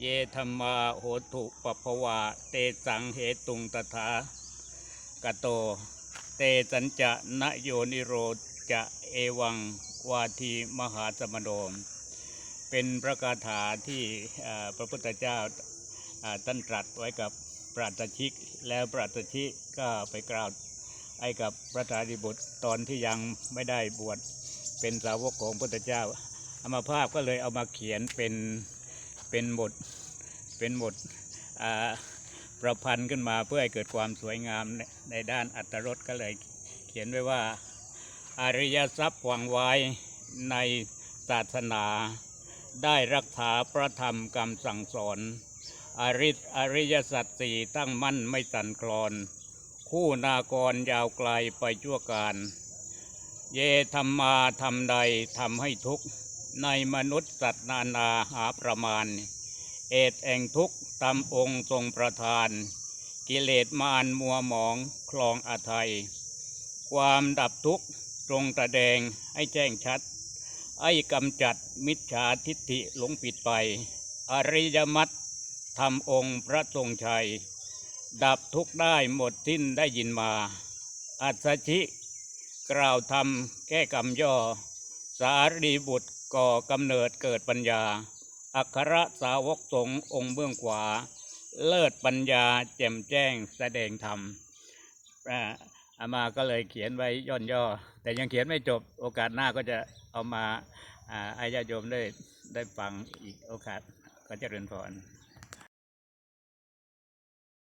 เยธรรมาโหตุปภวาเตสังเหตุงตถากโต เตสัญจะนโยนิโรจะเอวังวาทีมหาสมโดมเป็นพระคาถาที่พระพุทธเจ้าท่านตรัสไว้กับปราตชิก แล้วปราตชิกก็ไปกล่าวให้กับพระสารีบุตรตอนที่ยังไม่ได้บวชเป็นสาวกของพระพุทธเจ้าอมาภาพก็เลยเอามาเขียนเป็น เป็นบทเป็นบทประพันธ์ขึ้นมาเพื่อให้เกิดความสวยงามในในด้านอัตรสก็เลยเขียนไว้ว่าอริยทรัพย์หวังไว้ในศาสนา ได้รักษาพระธรรมกรรมสั่งสอน อริอริยสัจสี่ตั้งมั่นไม่สั่นคลอน คู่นากรยาวไกลไปชั่วการ เยธรรมาทำใดทำให้ทุกข์ ในมนุษย์สัตว์นานาหาประมาณ เอตแองทุกตามองค์ทรงประทาน กิเลสมารมัวหมองคลองอาไทยความดับทุกข์ตรงตะแดงให้แจ้งชัด ไอ้กำจัดมิจฉาทิฏฐิหลงผิดไป อริยมัตทำองค์พระทรงชัย ดับทุกข์ได้หมดสิ้นได้ยินมา อัศชิกล่าวธรรมแก้กรรมย่อ สารีบุตร ก่อกำเนิดเกิดปัญญา อัครสาวกสงฆ์องค์เบื้องขวา เลิศปัญญาแจ่มแจ้งแสดงธรรมอาอามาก็เลยเขียนไว้ย่นย่อ แต่ยังเขียนไม่จบโอกาสหน้าก็จะเอามาอ่าให้ญาติโยมได้ได้ฟังอีกโอกาสก็เจริญพร